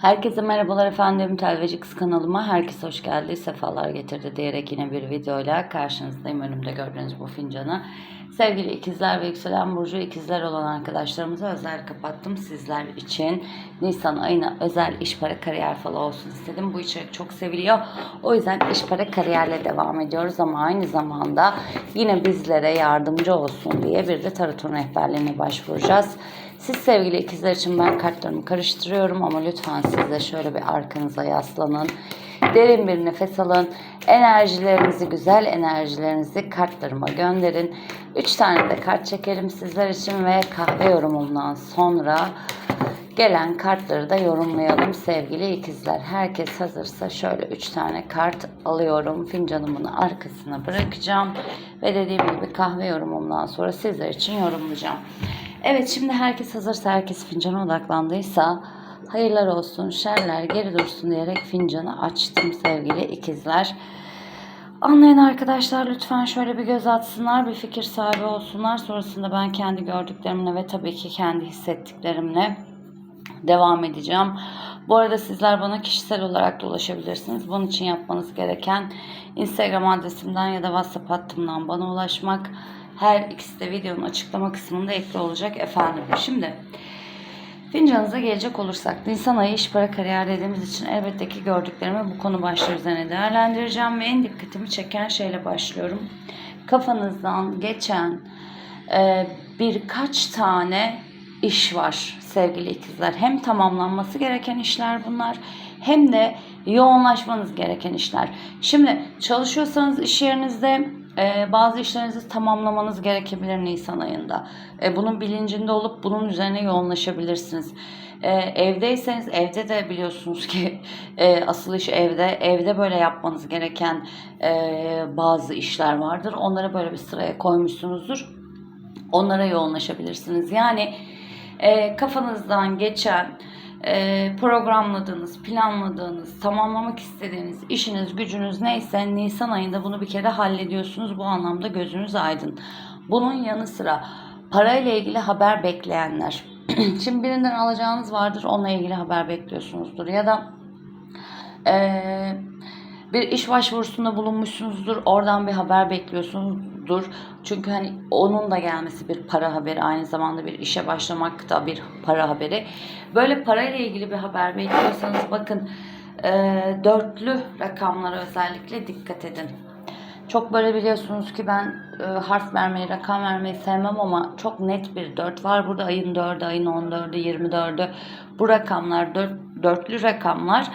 Herkese merhabalar efendim. Telveci Kız kanalıma herkes hoş geldi. Sefalar getirdi diyerek yine bir videoyla karşınızdayım. Önümde gördüğünüz bu fincanı. Sevgili ikizler ve yükselen burcu ikizler olan arkadaşlarımıza özel kapattım. Sizler için Nisan ayına özel iş para kariyer falı olsun istedim. Bu içerik çok seviliyor. O yüzden iş para kariyerle devam ediyoruz ama aynı zamanda yine bizlere yardımcı olsun diye bir de tarotun rehberliğine başvuracağız. Siz sevgili ikizler için ben kartlarımı karıştırıyorum ama lütfen siz de şöyle bir arkanıza yaslanın. Derin bir nefes alın. Enerjilerinizi, güzel enerjilerinizi kartlarıma gönderin. 3 tane de kart çekelim sizler için ve kahve yorumundan sonra gelen kartları da yorumlayalım sevgili ikizler. Herkes hazırsa şöyle 3 tane kart alıyorum. Fincanımın arkasına bırakacağım. Ve dediğim gibi kahve yorumumdan sonra sizler için yorumlayacağım. Evet şimdi herkes hazırsa herkes fincana odaklandıysa hayırlar olsun şerler geri dursun diyerek fincanı açtım sevgili ikizler. Anlayan arkadaşlar lütfen şöyle bir göz atsınlar, bir fikir sahibi olsunlar. Sonrasında ben kendi gördüklerimle ve tabii ki kendi hissettiklerimle devam edeceğim. Bu arada sizler bana kişisel olarak da ulaşabilirsiniz. Bunun için yapmanız gereken Instagram adresimden ya da WhatsApp hattımdan bana ulaşmak. Her ikisi de videonun açıklama kısmında ekli olacak efendim. Şimdi fincanınıza gelecek olursak Nisan ayı iş para kariyer dediğimiz için elbette ki gördüklerimi bu konu başlığı üzerine değerlendireceğim ve en dikkatimi çeken şeyle başlıyorum. Kafanızdan geçen e, birkaç tane iş var sevgili ikizler. Hem tamamlanması gereken işler bunlar hem de yoğunlaşmanız gereken işler. Şimdi çalışıyorsanız iş yerinizde e, bazı işlerinizi tamamlamanız gerekebilir Nisan ayında. E, bunun bilincinde olup bunun üzerine yoğunlaşabilirsiniz. E, evdeyseniz evde de biliyorsunuz ki e, asıl iş evde. Evde böyle yapmanız gereken e, bazı işler vardır. Onları böyle bir sıraya koymuşsunuzdur. Onlara yoğunlaşabilirsiniz. Yani e, kafanızdan geçen programladığınız, planladığınız, tamamlamak istediğiniz işiniz, gücünüz neyse Nisan ayında bunu bir kere hallediyorsunuz. Bu anlamda gözünüz aydın. Bunun yanı sıra parayla ilgili haber bekleyenler. Şimdi birinden alacağınız vardır, onunla ilgili haber bekliyorsunuzdur. Ya da eee bir iş başvurusunda bulunmuşsunuzdur. Oradan bir haber bekliyorsunuzdur. Çünkü hani onun da gelmesi bir para haberi. Aynı zamanda bir işe başlamak da bir para haberi. Böyle parayla ilgili bir haber bekliyorsanız bakın e, dörtlü rakamlara özellikle dikkat edin. Çok böyle biliyorsunuz ki ben e, harf vermeyi, rakam vermeyi sevmem ama çok net bir 4 var. Burada ayın 4'ü, ayın 14'ü, 24'ü. Bu rakamlar, dört, dörtlü rakamlar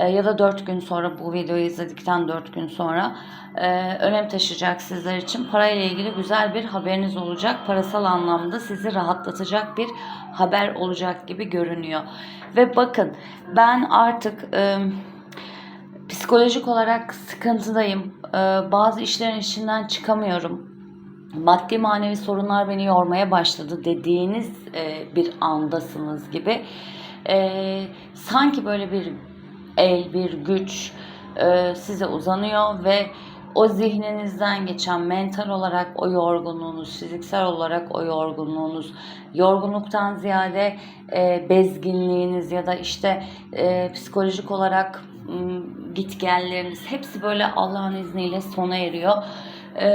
e, ya da 4 gün sonra bu videoyu izledikten 4 gün sonra e, önem taşıyacak sizler için. Parayla ilgili güzel bir haberiniz olacak. Parasal anlamda sizi rahatlatacak bir haber olacak gibi görünüyor. Ve bakın ben artık... E, Psikolojik olarak sıkıntıdayım. Ee, bazı işlerin içinden çıkamıyorum. Maddi manevi sorunlar beni yormaya başladı dediğiniz e, bir andasınız gibi. Ee, sanki böyle bir el, bir güç e, size uzanıyor ve o zihninizden geçen mental olarak o yorgunluğunuz, fiziksel olarak o yorgunluğunuz, yorgunluktan ziyade e, bezginliğiniz ya da işte e, psikolojik olarak m, gitgelleriniz hepsi böyle Allah'ın izniyle sona eriyor. E,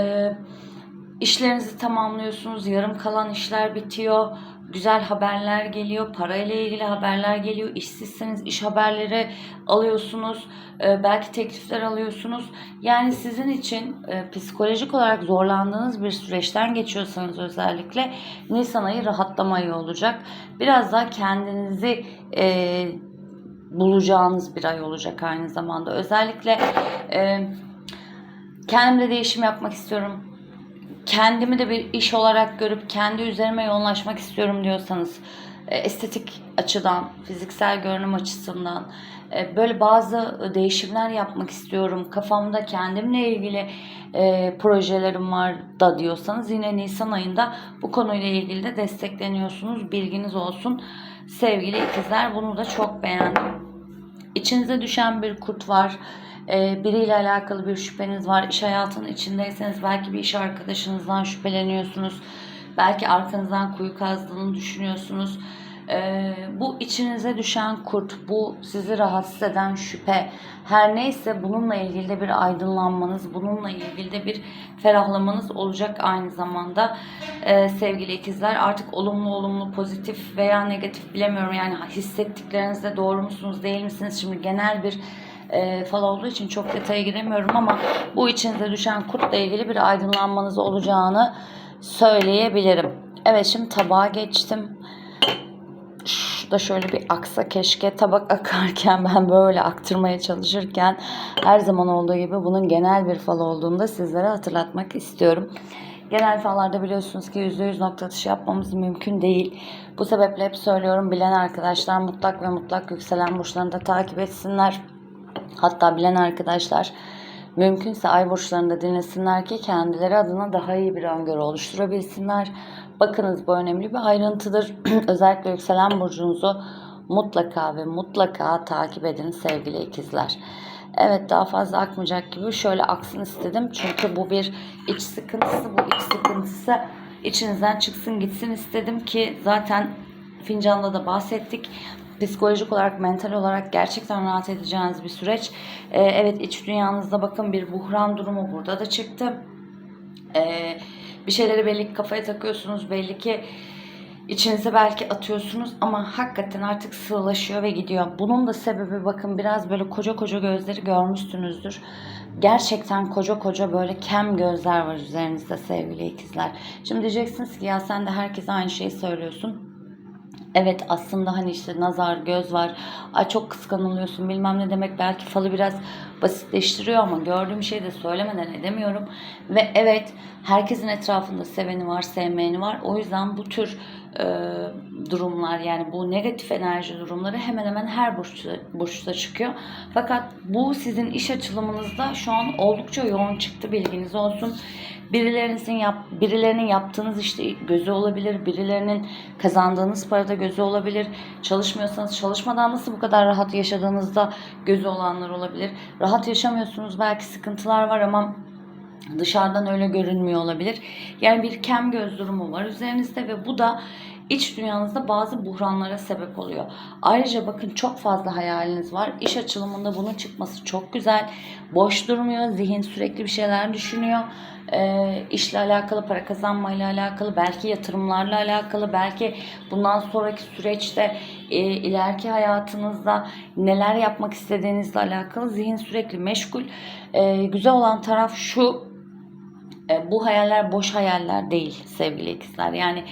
işlerinizi tamamlıyorsunuz, yarım kalan işler bitiyor güzel haberler geliyor, parayla ilgili haberler geliyor, işsizseniz iş haberleri alıyorsunuz, e, belki teklifler alıyorsunuz. Yani sizin için e, psikolojik olarak zorlandığınız bir süreçten geçiyorsanız özellikle Nisan ayı rahatlama ayı olacak. Biraz daha kendinizi e, bulacağınız bir ay olacak aynı zamanda. Özellikle kendimde değişim yapmak istiyorum kendimi de bir iş olarak görüp kendi üzerime yoğunlaşmak istiyorum diyorsanız e, estetik açıdan, fiziksel görünüm açısından e, böyle bazı değişimler yapmak istiyorum. Kafamda kendimle ilgili e, projelerim var da diyorsanız yine Nisan ayında bu konuyla ilgili de destekleniyorsunuz. Bilginiz olsun. Sevgili ikizler bunu da çok beğendim. İçinize düşen bir kurt var e, biriyle alakalı bir şüpheniz var. İş hayatının içindeyseniz belki bir iş arkadaşınızdan şüpheleniyorsunuz. Belki arkanızdan kuyu kazdığını düşünüyorsunuz. Ee, bu içinize düşen kurt, bu sizi rahatsız eden şüphe, her neyse bununla ilgili de bir aydınlanmanız, bununla ilgili de bir ferahlamanız olacak aynı zamanda Ee, sevgili ikizler. Artık olumlu olumlu, pozitif veya negatif bilemiyorum yani hissettiklerinizde doğru musunuz, değil misiniz? Şimdi genel bir e, fal olduğu için çok detaya giremiyorum ama bu içinize düşen kurtla ilgili bir aydınlanmanız olacağını söyleyebilirim. Evet şimdi tabağa geçtim. Şurada şöyle bir aksa keşke tabak akarken ben böyle aktırmaya çalışırken her zaman olduğu gibi bunun genel bir fal olduğunu da sizlere hatırlatmak istiyorum. Genel fallarda biliyorsunuz ki %100 nokta atışı yapmamız mümkün değil. Bu sebeple hep söylüyorum bilen arkadaşlar mutlak ve mutlak yükselen burçlarını da takip etsinler. Hatta bilen arkadaşlar mümkünse ay burçlarını da dinlesinler ki kendileri adına daha iyi bir öngörü oluşturabilsinler. Bakınız bu önemli bir ayrıntıdır. Özellikle yükselen burcunuzu mutlaka ve mutlaka takip edin sevgili ikizler. Evet daha fazla akmayacak gibi şöyle aksın istedim. Çünkü bu bir iç sıkıntısı. Bu iç sıkıntısı içinizden çıksın gitsin istedim ki zaten fincanda da bahsettik. Psikolojik olarak, mental olarak gerçekten rahat edeceğiniz bir süreç. Ee, evet iç dünyanızda bakın bir buhran durumu burada da çıktı. Ee, bir şeyleri belli ki kafaya takıyorsunuz. Belli ki içinize belki atıyorsunuz ama hakikaten artık sığlaşıyor ve gidiyor. Bunun da sebebi bakın biraz böyle koca koca gözleri görmüşsünüzdür. Gerçekten koca koca böyle kem gözler var üzerinizde sevgili ikizler. Şimdi diyeceksiniz ki ya sen de herkese aynı şeyi söylüyorsun. Evet aslında hani işte nazar, göz var. Ay çok kıskanılıyorsun bilmem ne demek belki falı biraz basitleştiriyor ama gördüğüm şeyi de söylemeden edemiyorum. Ve evet herkesin etrafında seveni var, sevmeyeni var. O yüzden bu tür e, durumlar yani bu negatif enerji durumları hemen hemen her burçta, burçta çıkıyor. Fakat bu sizin iş açılımınızda şu an oldukça yoğun çıktı bilginiz olsun. Birilerinizin yap, birilerinin yaptığınız işte gözü olabilir, birilerinin kazandığınız parada gözü olabilir. Çalışmıyorsanız çalışmadan nasıl bu kadar rahat yaşadığınızda gözü olanlar olabilir. Rahat yaşamıyorsunuz belki sıkıntılar var ama dışarıdan öyle görünmüyor olabilir. Yani bir kem göz durumu var üzerinizde ve bu da iç dünyanızda bazı buhranlara sebep oluyor. Ayrıca bakın çok fazla hayaliniz var. İş açılımında bunun çıkması çok güzel. Boş durmuyor. Zihin sürekli bir şeyler düşünüyor. E, işle alakalı, para kazanmayla alakalı, belki yatırımlarla alakalı, belki bundan sonraki süreçte e, ileriki hayatınızda neler yapmak istediğinizle alakalı zihin sürekli meşgul. E, güzel olan taraf şu, e, bu hayaller boş hayaller değil sevgili ikizler. Yani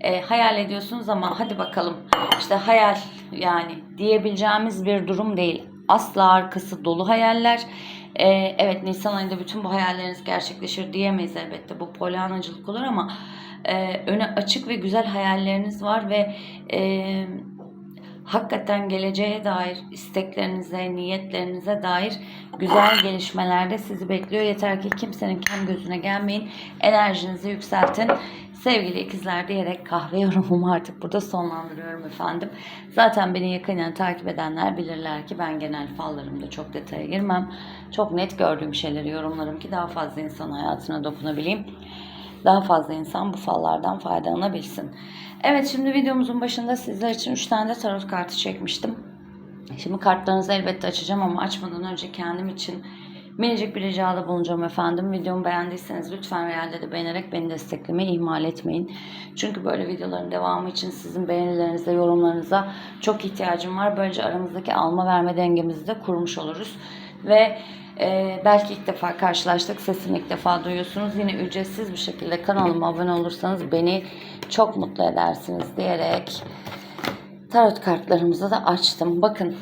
e, hayal ediyorsunuz ama hadi bakalım işte hayal yani diyebileceğimiz bir durum değil. Asla arkası dolu hayaller. E, evet Nisan ayında bütün bu hayalleriniz gerçekleşir diyemeyiz elbette. Bu polyanacılık olur ama e, öne açık ve güzel hayalleriniz var ve e, hakikaten geleceğe dair isteklerinize, niyetlerinize dair güzel gelişmelerde sizi bekliyor. Yeter ki kimsenin kem gözüne gelmeyin. Enerjinizi yükseltin. Sevgili ikizler diyerek kahve yorumumu artık burada sonlandırıyorum efendim. Zaten beni yakından takip edenler bilirler ki ben genel fallarımda çok detaya girmem. Çok net gördüğüm şeyleri yorumlarım ki daha fazla insan hayatına dokunabileyim. Daha fazla insan bu fallardan faydalanabilsin. Evet şimdi videomuzun başında sizler için 3 tane de tarot kartı çekmiştim. Şimdi kartlarınızı elbette açacağım ama açmadan önce kendim için minicik bir ricada bulunacağım efendim. Videomu beğendiyseniz lütfen realde de beğenerek beni desteklemeyi ihmal etmeyin. Çünkü böyle videoların devamı için sizin beğenilerinize, yorumlarınıza çok ihtiyacım var. Böylece aramızdaki alma verme dengemizi de kurmuş oluruz. Ve e, belki ilk defa karşılaştık, sesimi ilk defa duyuyorsunuz. Yine ücretsiz bir şekilde kanalıma abone olursanız beni çok mutlu edersiniz diyerek tarot kartlarımızı da açtım. Bakın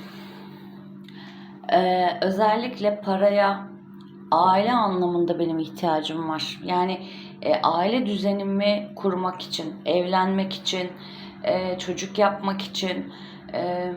ee, özellikle paraya aile anlamında benim ihtiyacım var. Yani e, aile düzenimi kurmak için, evlenmek için, e, çocuk yapmak için e,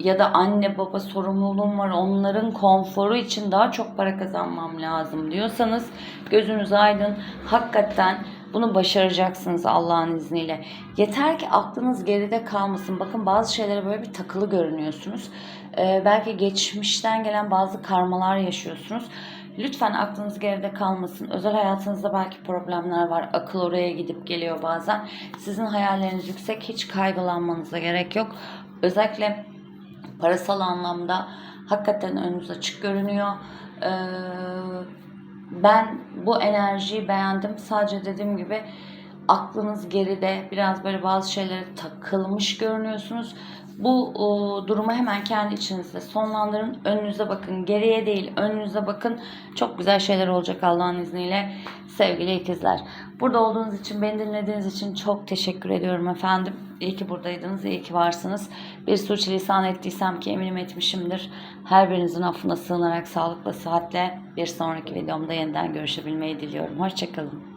ya da anne baba sorumluluğum var onların konforu için daha çok para kazanmam lazım diyorsanız gözünüz aydın hakikaten bunu başaracaksınız Allah'ın izniyle. Yeter ki aklınız geride kalmasın. Bakın bazı şeylere böyle bir takılı görünüyorsunuz. Ee, belki geçmişten gelen bazı karmalar yaşıyorsunuz. Lütfen aklınız geride kalmasın. Özel hayatınızda belki problemler var. Akıl oraya gidip geliyor bazen. Sizin hayalleriniz yüksek. Hiç kaygılanmanıza gerek yok. Özellikle parasal anlamda hakikaten önünüz açık görünüyor. Ee, ben bu enerjiyi beğendim. Sadece dediğim gibi aklınız geride biraz böyle bazı şeylere takılmış görünüyorsunuz. Bu o, durumu hemen kendi içinizde sonlandırın. Önünüze bakın. Geriye değil önünüze bakın. Çok güzel şeyler olacak Allah'ın izniyle sevgili ikizler. Burada olduğunuz için, beni dinlediğiniz için çok teşekkür ediyorum efendim. İyi ki buradaydınız, iyi ki varsınız. Bir suçlisan ettiysem ki eminim etmişimdir. Her birinizin affına sığınarak sağlıkla, sıhhatle bir sonraki videomda yeniden görüşebilmeyi diliyorum. Hoşçakalın.